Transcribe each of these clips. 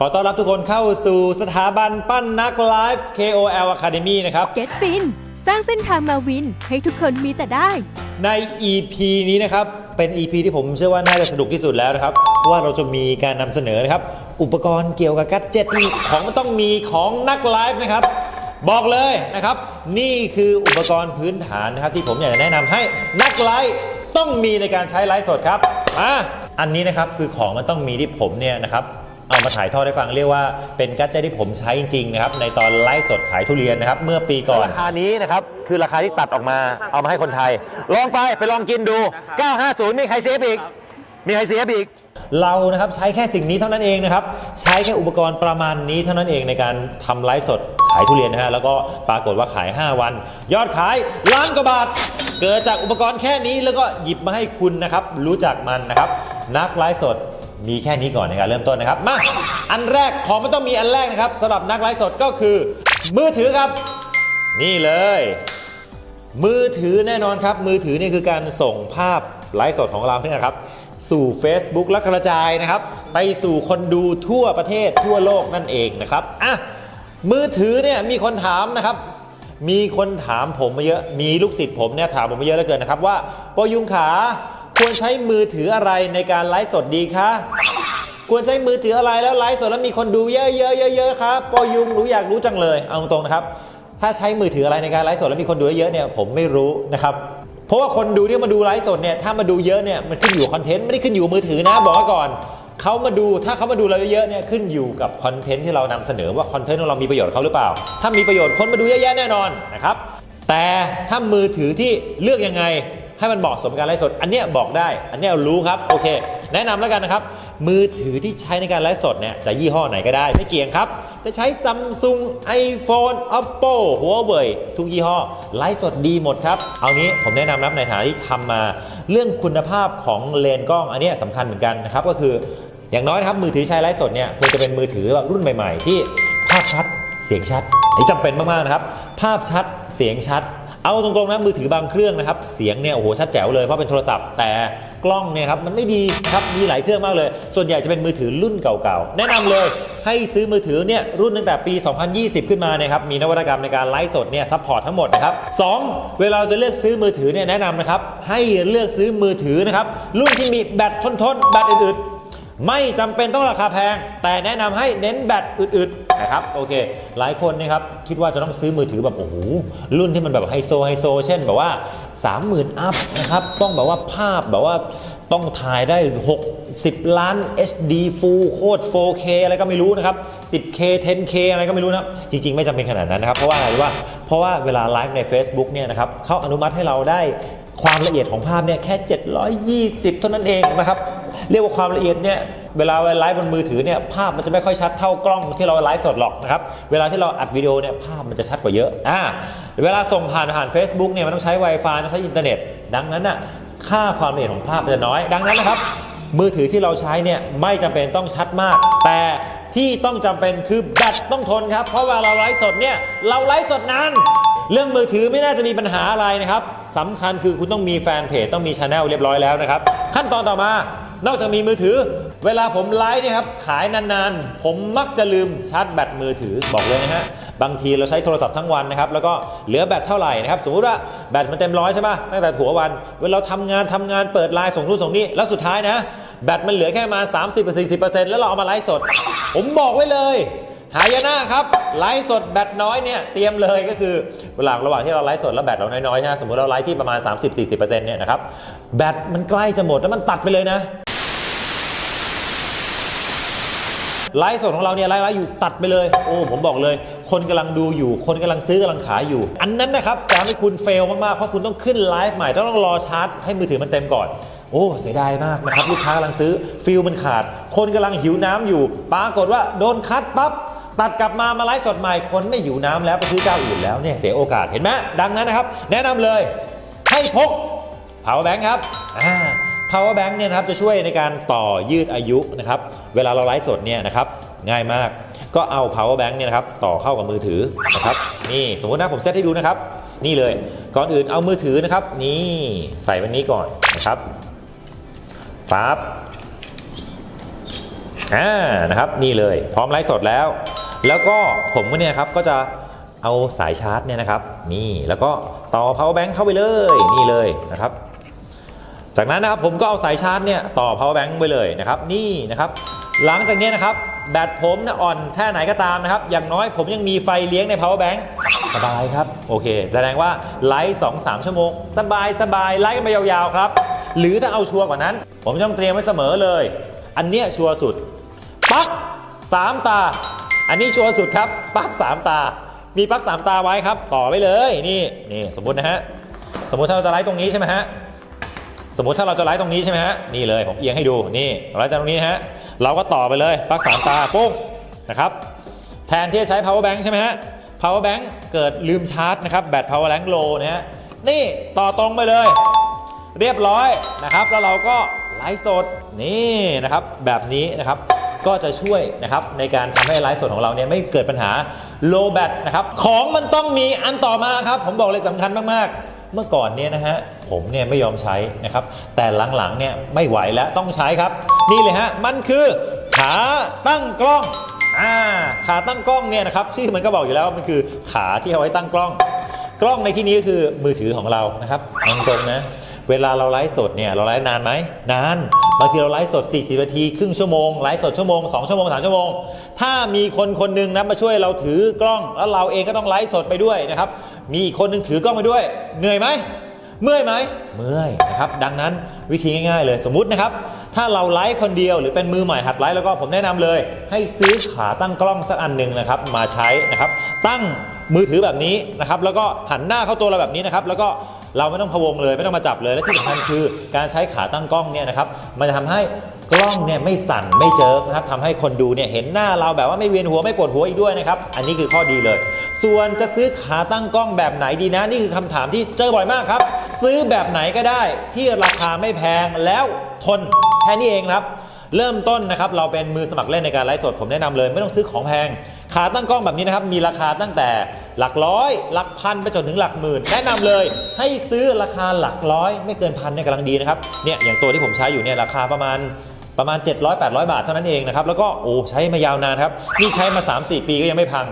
ขอต้อนรับทุกคนเข้าสู่สถาบันปั้นนักไลฟ์ KOL Academy นะครับ Get Fin สร้างเส้นทางมาวิน ให้ทุกคนมีแต่ได้ ใน EP นี้นะครับ เป็น EP ที่ผมเชื่อว่าน่าจะสนุกที่สุดแล้วนะครับเพราะว่าเราจะมีการนำเสนอนะครับ อุปกรณ์เกี่ยวกับกัจเจ็ตที่ของมันต้องมีของนักไลฟ์นะครับ บอกเลยนะครับ นี่คืออุปกรณ์พื้นฐานนะครับ ที่ผมอยากจะแนะนำให้นักไลฟ์ต้องมีในการใช้ไลฟ์สดครับอะอันนี้นะครับคือของมันต้องมีที่ผมเนี่ยนะครับ เอามาถ่ายทอดให้ฟังเรียกว่าเป็นกัจเจตที่ผมใช้จริงๆนะครับในตอนไลฟ์สดขายทุเรียนนะครับเมื่อปีก่อนราคานี้นะครับคือราคาที่ตัดออกมาเอามาให้คนไทย ลองไปไปลองกินดู 950 มีใครเซฟอีก มีใครเซฟอีกเรานะครับใช้แค่สิ่งนี้เท่านั้นเองนะครับ ใช้แค่อุปกรณ์ประมาณนี้เท่านั้นเองในการทำไลฟ์สดขายทุเรียนนะฮะแล้วก็ปรากฏว่าขาย 5 วัน ยอดขายล้านกว่าบาท เกิดจากอุปกรณ์แค่นี้แล้วก็หยิบมาให้คุณนะครับ รู้จักมันนะครับ นักไลฟ์สด มีแค่นี้ก่อนในการเริ่มต้นนะครับมาอันแรกของมันต้องมีอันแรกนะครับสำหรับนักไลฟ์สดก็คือ มือถือครับ นี่เลย มือถือแน่นอนครับ มือถือนี่คือการส่งภาพไลฟ์สดของเราเนี่ยนะครับ สู่ Facebook และกระจายนะครับ ไปสู่คนดูทั่วประเทศทั่วโลกนั่นเองนะครับอะมือถือเนี่ยมีคนถามนะครับมีคนถามผมมาเยอะ มีลูกศิษย์ผมเนี่ยถามผมมาเยอะเหลือเกินนะครับว่าปอยุงขา ควรใช้มือถืออะไรในการไลฟ์สดดีคะ ควรใช้มือถืออะไรแล้วไลฟ์สดแล้วมีคนดูเยอะๆเยอะๆครับปอยุงหนูอยากรู้จังเลย เอาตรงๆนะครับ ถ้าใช้มือถืออะไรในการไลฟ์สดแล้วมีคนดูเยอะๆเนี่ยผมไม่รู้นะครับ เพราะว่าคนดูที่มาดูไลฟ์สดเนี่ยถ้ามาดูเยอะเนี่ยมันขึ้นอยู่คอนเทนต์ไม่ได้ขึ้นอยู่มือถือนะบอกก่อนเขามาดูถ้าเขามาดูเราเยอะๆเนี่ยขึ้นอยู่กับคอนเทนต์ที่เรานำเสนอว่าคอนเทนต์ของเรามีประโยชน์เขาหรือเปล่า ถ้ามีประโยชน์คนมาดูเยอะแยะแน่นอนนะครับแต่ถ้ามือถือที่เลือกยังไง ให้มันเหมาะสมกับการไลฟ์สด อันเนี้ยบอกได้ อันเนี้ยรู้ครับ โอเค แนะนำแล้วกันนะครับ มือถือที่ใช้ในการไลฟ์สดเนี่ยจะยี่ห้อไหนก็ได้ ไม่เกี่ยงครับ จะใช้ Samsung iPhone Oppo Huawei ทุกยี่ห้อไลฟ์สดดีหมดครับ เอางี้ผมแนะนำนับในฐานะที่ทำมาเรื่องคุณภาพของเลนกล้องอันเนี้ยสำคัญเหมือนกันนะครับก็คืออย่างน้อยนะครับมือถือใช้ไลฟ์สดเนี่ยควรจะเป็นมือถือแบบรุ่นใหม่ ๆ ที่ภาพชัดเสียงชัดนนี้จำเป็นมากๆนะครับ ภาพชัดเสียงชัด เอาตรงๆนะมือถือบางเครื่องนะครับ เสียงเนี่ยโอ้โหชัดแจ๋วเลยเพราะเป็นโทรศัพท์แต่กล้องเนี่ยครับมันไม่ดีครับมีหลายเครื่องมากเลย ส่วนใหญ่จะเป็นมือถือรุ่นเก่าๆ แนะนำเลยให้ซื้อมือถือเนี่ยรุ่นตั้งแต่ปี 2020 ขึ้นมานะครับมีนวัตกรรมในการไลฟ์สดเนี่ยซัพพอร์ตทั้งหมดนะครับสองเวลาจะเลือกซื้อมือถือเนี่ยแนะนำนะครับให้เลือกซื้อมือถือนะครับรุ่นที่มีแบตทนๆแบตอึดๆไม่จำเป็นต้องราคาแพง แต่แนะนำให้เน้นแบตอึดๆ นะครับโอเค หลายคนนะครับคิดว่าจะต้องซื้อมือถือแบบโอ้โหรุ่นที่มันแบบไฮโซไฮโซ เช่นแบบว่า 30,000 อัพนะครับต้องแบบว่าภาพแบบว่าต้องถ่ายได้ 60 ล้าน HD Full โคตร 4K อะไรก็ไม่รู้นะครับ 10K 10K อะไรก็ไม่รู้นะจริง ๆ ไม่จำเป็นขนาดนั้นนะครับ เพราะว่าอะไรว่า เพราะว่าเวลาไลฟ์ใน Facebook เนี่ยนะครับเขาอนุมัติให้เราได้ความละเอียดของภาพเนี่ยแค่ 720 เท่านั้นเองนะครับ เรียกว่าความละเอียดเนี่ยเวลาไลฟ์บนมือถือเนี่ยภาพมันจะไม่ค่อยชัดเท่ากล้องที่เราไลฟ์สดหรอกนะครับเวลาที่เราอัดวิดีโอเนี่ยภาพมันจะชัดกว่าเยอะอ่าเวลาส่งผ่านผ่าน Facebook เนี่ยมันต้องใช้ Wi-Fi ต้องใช้อินเทอร์เน็ต ดังนั้นน่ะค่าความละเอียดของภาพมันจะน้อย ดังนั้นนะครับมือถือที่เราใช้เนี่ยไม่จำเป็นต้องชัดมาก แต่ที่ต้องจำเป็นคือแบตต้องทนครับ เพราะเวลาเราไลฟ์สดเนี่ยเราไลฟ์สดนานเรื่องมือถือไม่น่าจะมีปัญหาอะไรนะครับสำคัญคือคุณต้องมีแฟนเพจต้องมีช anel เรียบร้อยแล้วนะครับ ขั้นตอนต่อมา นอกจากมีมือถือ เวลาผมไลฟ์เนี่ยครับขายนานๆ ผมมักจะลืมชาร์จแบตมือถือบอกเลยนะฮะบางทีเราใช้โทรศัพท์ทั้งวันนะครับแล้วก็เหลือแบตเท่าไหร่นะครับสมมติว่าแบตมันเต็มร้อยใช่ปะตั้งแต่ถัววัน เวลาเราทำงานทำงานเปิดไลน์ส่งนู่นส่งนี่แล้วสุดท้ายนะแบตมันเหลือแค่มา 30-40%แล้วเราเอามาไลฟ์สด ผมบอกไว้เลยหายนะครับไลฟ์สดแบตน้อยเนี่ยเตรียมเลยก็คือเวลาระหว่างที่เราไลฟ์สดแล้วแบตเราน้อยๆใช่ไหมสมมติเราไลฟ์ที่ประมาณ 30-40%เนี่ยนะครับแบตมันใกล้จะหมดแล้วมันตัดไปเลยนะ ไลฟ์สดของเราเนี่ยไลฟ์ไลฟ์อยู่ตัดไปเลย โอ้ผมบอกเลย คนกำลังดูอยู่ คนกำลังซื้อกำลังขายอยู่ อันนั้นนะครับจะทำให้คุณเฟลมากๆ เพราะคุณต้องขึ้นไลฟ์ใหม่ต้องต้องรอชาร์จให้มือถือมันเต็มก่อนโอ้เสียดายมากนะครับลูกค้ากำลังซื้อฟิลมันขาด คนกำลังหิวน้ำอยู่ ปรากฏว่าโดนคัดปั๊บตัดกลับมามาไลฟ์สดใหม่คนไม่หิวน้ำแล้วไปซื้อเจ้าอื่นแล้วเนี่ยเสียโอกาสเห็นไหมดังนั้นนะครับ แนะนำเลยให้พก power bank ครับ power bank เนี่ยนะครับจะช่วยในการต่อยืดอายุนะครับ เวลาเราไลฟ์สดเนี่ยนะครับง่ายมาก ก็เอา power bank เนี่ยนะครับต่อเข้ากับมือถือนะครับนี่สมมตินะผมเซตให้ดูนะครับ นี่เลยก่อนอื่นเอามือถือนะครับ นี่ใส่ไวันนี้ก่อนนะครับปั๊บอ่านะครับนี่เลยพร้อมไลฟ์สดแล้ว แล้วก็ผมก็เนี่ยครับก็จะเอาสายชาร์จเนี่ยนะครับ นี่แล้วก็ต่อ power bank เข้าไปเลยนี่เลยนะครับ จากนั้นนะครับผมก็เอาสายชาร์จเนี่ยต่อ power bank ไปเลยนะครับ นี่นะครับ หลังจากนี้นะครับ แบตผมนะอ่อนแค่ไหนก็ตามนะครับ อย่างน้อยผมยังมีไฟเลี้ยงใน power bank สบายครับ โอเค แสดงว่าไลฟ์2 3ชั่วโมง สบายสบายไลฟ์กันไปยาวๆครับ หรือถ้าเอาชัวร์กว่านั้น ผมจะต้องเตรียมไว้เสมอเลย อันเนี้ยชัวร์สุดปั๊กสามตา อันนี้ชัวร์สุดครับปั๊กสามตา มีปั๊กสามตาไว้ครับ ต่อไว้เลยนี่นี่สมมตินะฮะสมมติถ้าเราจะไลฟ์ตรงนี้ใช่ไหมฮะสมมติถ้าเราจะไลฟ์ตรงนี้ใช่ไหมฮะนี่เลยผมเอียงให้ดูนี่ไลฟ์จากตรงนี้ฮะ เราก็ต่อไปเลยปลั๊กสามตาปุ้งนะครับแทนที่จะใช้ power bank ใช่ไหมฮะ power bank เกิดลืมชาร์จนะครับแบต power bank low นะฮะนี่ต่อตรงไปเลย เรียบร้อยนะครับ แล้วเราก็ไลฟ์สดนี่นะครับแบบนี้นะครับก็จะช่วยนะครับในการทำให้ไลฟ์สดของเราเนี่ยไม่เกิดปัญหา low bat นะครับของมันต้องมีอันต่อมาครับ ผมบอกเลยสำคัญมากๆ เมื่อก่อนเนี่ยนะฮะผมเนี่ยไม่ยอมใช้นะครับแต่หลังๆเนี่ยไม่ไหวแล้วต้องใช้ครับ นี่เลยฮะ มันคือขาตั้งกล้องอ่าขาตั้งกล้องเนี่ยนะครับชื่อมันก็บอกอยู่แล้วว่ามันคือขาที่เอาไว้ตั้งกล้อง กล้องในที่นี้ก็คือมือถือของเรานะครับเอาตรงนะเวลาเราไลฟ์สดเนี่ยเราไลฟ์นานไหมนานบางทีเราไลฟ์สด 40 นาที ครึ่งชั่วโมงไลฟ์สดชั่วโมง 2 ชั่วโมง 3 ชั่วโมง ถ้ามีคนคนหนึ่งนะมาช่วยเราถือกล้อง แล้วเราเองก็ต้องไลฟ์สดไปด้วยนะครับมีอีกคนหนึงถือกล้องไปด้วย เหนื่อยไหมเมื่อยไหมเมื่อยนะครับดังนั้นวิธีง่าย ๆ เลยสมมุตินะครับ ถ้าเราไลฟ์คนเดียวหรือเป็นมือใหม่หัดไลฟ์แล้วก็ผมแนะนำเลย ให้ซื้อขาตั้งกล้องสักอันหนึ่งนะครับมาใช้นะครับตั้งมือถือแบบนี้นะครับแล้วก็หันหน้าเข้าตัวเราแบบนี้นะครับแล้วก็เราไม่ต้องพะวงเลยไม่ต้องมาจับเลยและที่สำคัญคือการใช้ขาตั้งกล้องเนี่ยนะครับมันจะทำให้กล้องเนี่ยไม่สั่นไม่เจิกนะครับทำให้คนดูเนี่ยเห็นหน้าเราแบบว่าไม่เวียนหัวไม่ปวดหัวอีกด้วยนะครับอันนี้คือข้อดีเลย ส่วนจะซื้อขาตั้งกล้องแบบไหนดีนะนี่คือคำถามที่เจอบ่อยมากครับ ซื้อแบบไหนก็ได้ที่ราคาไม่แพงแล้วทนแค่นี้เองครับ เริ่มต้นนะครับเราเป็นมือสมัครเล่นในการไลฟ์สดผมแนะนำเลย ไม่ต้องซื้อของแพงขาตั้งกล้องแบบนี้นะครับมีราคาตั้งแต่หลักร้อย หลักพันไปจนถึงหลักหมื่น แนะนำเลยให้ซื้อราคาหลักร้อย ไม่เกินพันเนี่ยกำลังดีนะครับเนี่ยอย่างตัวที่ผมใช้อยู่เนี่ยราคาประมาณประมาณ 700-800 บาทเท่านั้นเองนะครับแล้วก็โอ้ใช้มายาวนานครับนี่ใช้มา 3-4 ปีก็ยังไม่พัง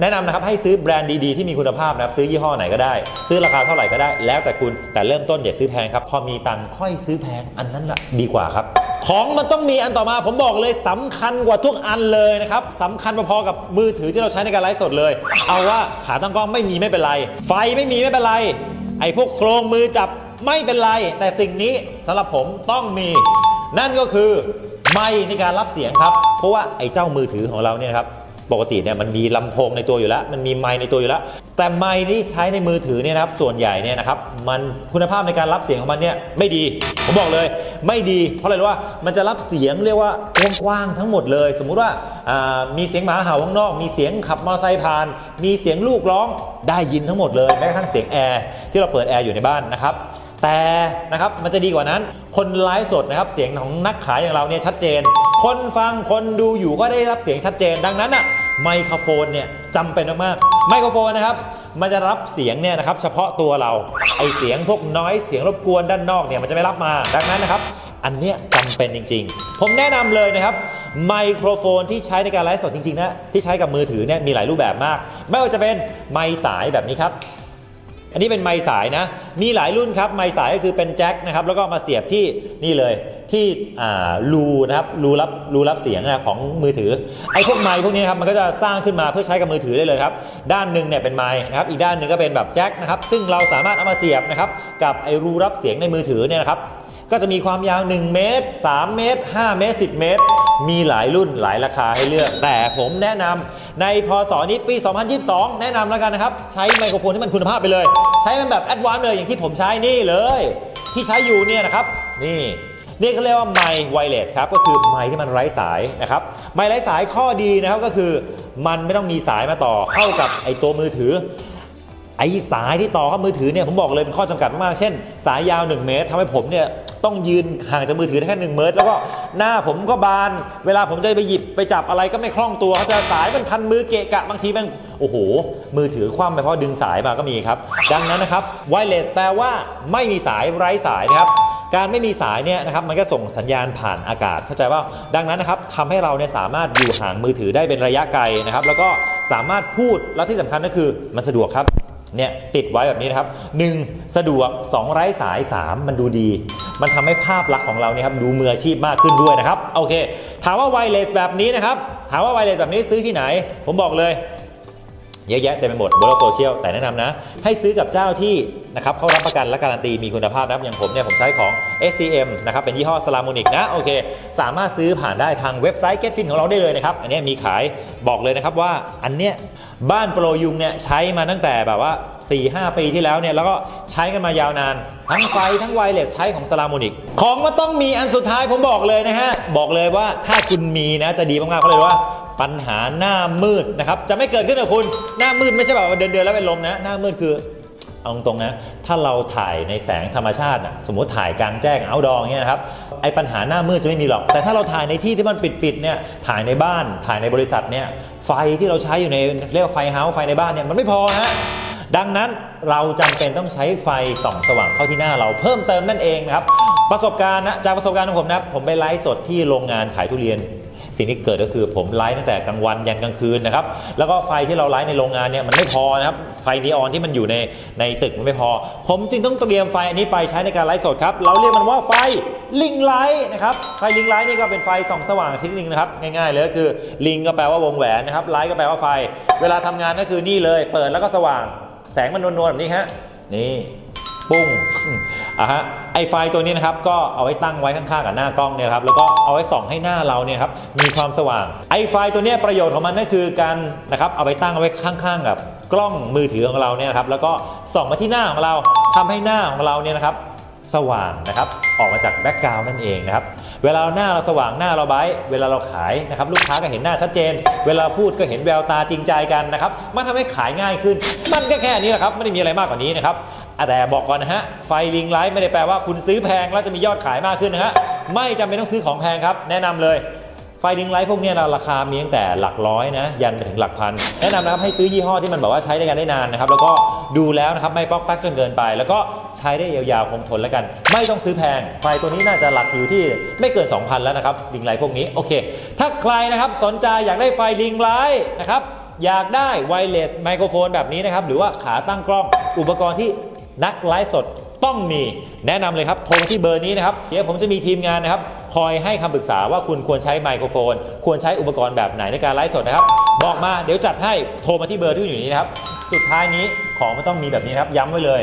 แนะนำนะครับให้ซื้อแบรนด์ดีๆที่มีคุณภาพนะครับซื้อยี่ห้อไหนก็ได้ ซื้อราคาเท่าไหร่ก็ได้ แล้วแต่คุณแต่เริ่มต้นอย่าซื้อแพงครับพอมีตังค์ค่อยซื้อแพงอันนั้นแหละดีกว่าครับ ของมันต้องมีอันต่อมาผมบอกเลยสำคัญกว่าทุกอันเลยนะครับสำคัญพอๆกับมือถือที่เราใช้ในการไลฟ์สดเลย เอาว่าขาตั้งกล้องไม่มีไม่เป็นไร ไฟไม่มีไม่เป็นไรไอ้พวกโครงมือจับไม่เป็นไร แต่สิ่งนี้สำหรับผมต้องมี นั่นก็คือ ไมค์ในการรับเสียงครับ เพราะว่าไอ้เจ้ามือถือของเราเนี่ยครับ ปกติเนี่ยมันมีลำโพงในตัวอยู่แล้ว มันมีไมค์ในตัวอยู่แล้ว แต่ไมค์ที่ใช้ในมือถือเนี่ยนะครับส่วนใหญ่เนี่ยนะครับมันคุณภาพในการรับเสียงของมันเนี่ยไม่ดี ผมบอกเลย ไม่ดี เพราะอะไรรู้ว่ามันจะรับเสียงเรียกว่ากว้างๆทั้งหมดเลย สมมุติว่ามีเสียงหมาเห่าข้างนอก มีเสียงขับมอเตอร์ไซค์ผ่าน มีเสียงลูกร้องได้ยินทั้งหมดเลยแม้กระทั่งเสียงแอร์ที่เราเปิดแอร์อยู่ในบ้านนะครับ แต่นะครับมันจะดีกว่านั้น คนไลฟ์สดนะครับเสียงของนักขายอย่างเราเนี่ยชัดเจน คนฟังคนดูอยู่ก็ได้รับเสียงชัดเจน ดังนั้นอะไมโครโฟนเนี่ยจำเป็นมากๆไมโครโฟนนะครับมันจะรับเสียงเนี่ยนะครับเฉพาะตัวเราไอเสียงพวกน้อยเสียงรบกวนด้านนอกเนี่ยมันจะไม่รับมาดังนั้นนะครับอันเนี้ยจำเป็นจริง ๆ ผมแนะนำเลยนะครับไมโครโฟนที่ใช้ในการไลฟ์สดจริงๆนะที่ใช้กับมือถือเนี่ยมีหลายรูปแบบมาก ไม่ว่าจะเป็นไมค์สายแบบนี้ครับ อันนี้เป็นไม้สายนะ มีหลายรุ่นครับไม้สายก็คือเป็นแจ็คนะครับแล้วก็มาเสียบที่นี่เลยที่รูนะครับรูรับรูรับเสียงนะของมือถือไอ้พวกไม้พวกนี้นครับมันก็จะสร้างขึ้นมาเพื่อใช้กับมือถือได้เลยครับ ด้านหนึ่งเนี่ยเป็นไม้นะครับอีกด้านหนึ่งก็เป็นแบบแจ็คนะครับซึ่งเราสามารถเอามาเสียบนะครับกับไอ้รูรับเสียงในมือถือเนี่ยนะครับ ก็จะมีความยาว 1 เมตร 3 เมตร 5 เมตร 10 เมตร มีหลายรุ่นหลายราคาให้เลือก แต่ผมแนะนำในพศนี้ปี 2022 แนะนำแล้วกันนะครับ ใช้ไมโครโฟนที่มันคุณภาพไปเลย ใช้มันแบบแอดวานซ์เลยอย่างที่ผมใช้นี่เลย ที่ใช้อยู่เนี่ยนะครับ นี่นี่เขาเรียกว่าไมค์ไวเลสครับก็คือไมค์ที่มันไร้สายนะครับไมค์ไร้สายข้อดีนะครับก็คือ มันไม่ต้องมีสายมาต่อเข้ากับไอตัวมือถือ ไอ้สายที่ต่อเข้ามือถือเนี่ยผมบอกเลยเป็นข้อจำกัดมากๆเช่น สายยาว 1 เมตรทำให้ผมเนี่ยต้องยืนห่างจากมือถือได้แค่1เมตร แล้วก็หน้าผมก็บาน เวลาผมจะไปหยิบไปจับอะไรก็ไม่คล่องตัวเขาจะสายมันพันมือเกะกะบางทีแม่งโอ้โห มือถือคว่ำไปเพราะดึงสายมาก็มีครับ ดังนั้นนะครับไวเลสแปลว่าไม่มีสายไร้สายนะครับการไม่มีสายเนี่ยนะครับมันก็ส่งสัญญาณผ่านอากาศเข้าใจว่าดังนั้นนะครับทำให้เราเนี่ยสามารถอยู่ห่างมือถือได้เป็นระยะไกลนะครับแล้วก็สามารถพูดแล้วที่สำคัญก็คือมันสะดวกครับ เนี่ยติดไว้แบบนี้นะครับ 1. สะดวก 2 ไร้สาย 3 มันดูดี มันทำให้ภาพลักษณ์ของเราเนี่ยครับดูมืออาชีพมากขึ้นด้วยนะครับโอเค ถามว่าไวเลสแบบนี้นะครับถามว่าไวเลสแบบนี้ซื้อที่ไหน ผมบอกเลยเยอะแยะเต็มไปหมดบนโลกโซเชียลแต่แนะนำนะ ให้ซื้อกับเจ้าที่ นะครับเขารับประกันและการันตีมีคุณภาพนะครับอย่างผมเนี่ยผมใช้ของ STM นะครับเป็นยี่ห้อสลามูนิกนะโอเค สามารถซื้อผ่านได้ทางเว็บไซต์ GetFin ของเราได้เลยนะครับอันนี้มีขายบอกเลยนะครับว่าอันเนี้ยบ้านโปรยุงเนี่ยใช้มาตั้งแต่แบบว่า 4-5 ปีที่แล้วเนี่ยแล้วก็ใช้กันมายาวนาน ทั้งไฟทั้งไวเลสใช้ของสลามูนิกของมันต้องมีอันสุดท้ายผมบอกเลยนะฮะบอกเลยว่าถ้าคุณมีนะจะดีมากๆเพราะเลยว่าปัญหาหน้ามืดนะครับจะไม่เกิดขึ้นกับคุณหน้ามืดไม่ใช่แบบเดินเดินแล้วเป็นลมนะ หน้ามืดคือ เอาตรงนะถ้าเราถ่ายในแสงธรรมชาตินะสมมติถ่ายกลางแจ้งเอาดองเนี่ยนะครับไอ้ปัญหาหน้ามืดจะไม่มีหรอก แต่ถ้าเราถ่ายในที่ที่มันปิดๆเนี่ยถ่ายในบ้านถ่ายในบริษัทเนี่ยไฟที่เราใช้อยู่ในเรียกว่าไฟเฮาส์ไฟในบ้านเนี่ยมันไม่พอฮะดังนั้นเราจำเป็นต้องใช้ไฟส่องสว่างเข้าที่หน้าเราเพิ่มเติมนั่นเองนะครับประสบการณ์นะจากประสบการณ์ของผมนะผมไปไลฟ์สดที่โรงงานขายทุเรียน สิ่งที่เกิดก็คือผมไลฟ์ตั้งแต่กลางวันยันกลางคืนนะครับแล้วก็ไฟที่เราไลฟ์ในโรงงานเนี่ยมันไม่พอนะครับไฟนีออนที่มันอยู่ในในตึกมันไม่พอ ผมจึงต้องเตรียมไฟอันนี้ไปใช้ในการไลฟ์สดครับเราเรียกมันว่าไฟลิงไลท์นะครับไฟลิงไลท์นี่ก็เป็นไฟส่องสว่างชนิดหนึ่งนะครับง่ายๆเลยก็คือลิงก็แปลว่าวงแหวนนะครับไลท์ก็แปลว่าไฟ เวลาทำงานก็คือนี่เลย เปิดแล้วก็สว่างแสงมันนวลๆแบบนี้ฮะนี่ปุ้ง อะฮะไอไฟตัวนี้นะครับก็เอาไว้ตั้งไว้ข้างๆกับหน้ากล้องเนี่ยครับแล้วก็เอาไว้ส่องให้หน้าเราเนี่ยครับมีความสว่างไอไฟตัวนี้ประโยชน์ของมันก็คือการนะครับเอาไปตั้งเอาไว้ข้างๆกับกล้องมือถือของเราเนี่ยครับแล้วก็ส่องมาที่หน้าของเราทำให้หน้าของเราเนี่ยนะครับสว่างนะครับออกมาจากแบ็กกราวน์นั่นเองนะครับเวลาหน้าเราสว่างหน้าเราไบเวลาเราขายนะครับลูกค้าก็เห็นหน้าชัดเจน เวลาพูดก็เห็นแววตาจริงใจกันนะครับมันทำให้ขายง่ายขึ้น มันก็แค่นี้แหละครับไม่ได้มีอะไรมากกว่านี้นะครับ แต่บอกก่อนนะฮะ ไฟลิงไลท์ไม่ได้แปลว่าคุณซื้อแพงแล้วจะมียอดขายมากขึ้นนะฮะ ไม่จำเป็นต้องซื้อของแพงครับ แนะนำเลยไฟลิงไลท์พวกนี้ยเราราคามีตั้งแต่หลักร้อยนะ ยันไปถึงหลักพัน แนะนำนะครับให้ซื้อยี่ห้อที่มันแบบว่าใช้ได้กันได้นานนะครับ แล้วก็ดูแล้วนะครับไม่ป๊อกแป๊กจนเกินไป แล้วก็ใช้ได้ยาวๆคงทนแล้วกัน ไม่ต้องซื้อแพง ไฟตัวนี้น่าจะหลักอยู่ที่ไม่เกิน 2,000 แล้วนะครับลิงไลท์พวกนี้โอเค ถ้าใครนะครับสนใจอยากได้ไฟลิงไลท์นะครับอยากได้ไวเลสไมโครโฟนแบบนี้นะครับหรือว่าขาตั้งกล้องอุปกรณ์ที่ นักไลฟ์สดต้องมีแนะนำเลยครับโทรที่เบอร์นี้นะครับเดี๋ยวผมจะมีทีมงานนะครับคอยให้คำปรึกษาว่าคุณควรใช้ไมโครโฟน ควรใช้อุปกรณ์แบบไหนในการไลฟ์สดนะครับบอกมาเดี๋ยวจัดให้โทรมาที่เบอร์ที่อยู่นี้นะครับสุดท้ายนี้ของมันต้องมีแบบนี้นะครับ ย้ำไว้เลย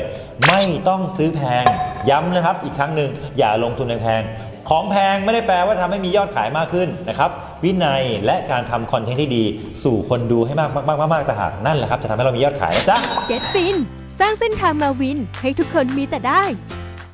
ไม่ต้องซื้อแพง ย้ำนะครับ อีกครั้งหนึ่งอย่าลงทุนในแพง ของแพงไม่ได้แปลว่าทำให้มียอดขายมากขึ้นนะครับ วินัยและการทำคอนเทนต์ที่ดี สู่คนดูให้มากมากมากมากต่างหากนั่นแหละครับ จะทำให้เรามียอดขายนะจ๊ะ Get Fin ส ร้างเส้นทางมาวินให้ทุกคนมีแต่ได้